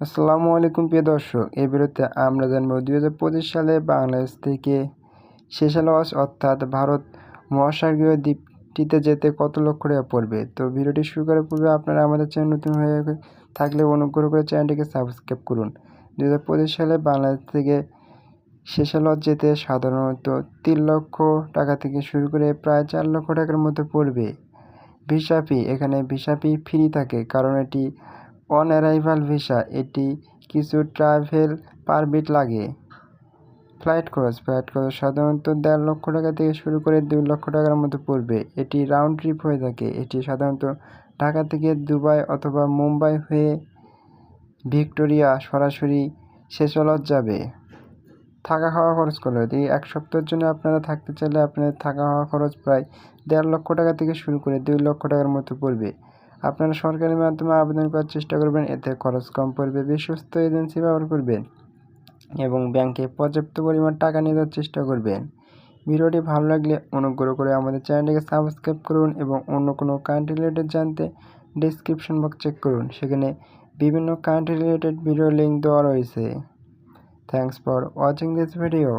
আসসালামু আলাইকুম প্রিয় দর্শক এই ভিডিওতে আমরা জানব দুই সালে বাংলাদেশ থেকে শেষালস অর্থাৎ ভারত মহাসাগরীয় দ্বীপটিতে যেতে কত লক্ষ টাকা পড়বে? তো ভিডিওটি শুরু করার পূর্বে আপনারা আমাদের চ্যানেল নতুন হয়ে থাকলে অনুগ্রহ করে চ্যানেলটিকে সাবস্ক্রাইব করুন। দু হাজার পঁচিশ সালে বাংলাদেশ থেকে শেষালস যেতে সাধারণত তিন লক্ষ টাকা থেকে শুরু করে প্রায় চার লক্ষ টাকার মধ্যে পড়বে। ভিসা ফি, এখানে ভিসা ফি ফ্রি থাকে, কারণ এটি অন অ্যারাইভাল ভিসা এটি কিছু ট্রাভেল পারমিট লাগে। ফ্লাইট খরচ ফ্লাইট খরচ সাধারণত দেড় লক্ষ টাকা থেকে শুরু করে দুই লক্ষ টাকার মতো পড়বে। এটি রাউন্ড ট্রিপ হয়ে থাকে। এটি সাধারণত ঢাকা থেকে দুবাই অথবা মুম্বাই হয়ে ভিক্টোরিয়া সরাসরি শেষলত যাবে। থাকা খাওয়া খরচ করল এই এক সপ্তাহের জন্য আপনারা থাকতে চাইলে আপনাদের থাকা খাওয়া খরচ প্রায় দেড় লক্ষ টাকা থেকে শুরু করে দুই লক্ষ টাকার মতো পড়বে। আপনারা সরকারি মাধ্যমে আবেদন করার চেষ্টা করবেন, এতে খরচ কম পড়বে, বিশ্বস্ত এজেন্সি ব্যবহার করবেন এবং ব্যাংকে পর্যাপ্ত পরিমাণ টাকা নিয়ে যাওয়ার চেষ্টা করবেন। ভিডিওটি ভালো লাগলে অনুগ্রহ করে আমাদের চ্যানেলটিকে সাবস্ক্রাইব করুন এবং অন্য কোনো কান্ট্রি রিলেটেড জানতে ডিসক্রিপশন বক্স চেক করুন। সেখানে বিভিন্ন কান্ট্রি রিলেটেড ভিডিও লিঙ্ক দেওয়া রয়েছে। Thanks for watching this video.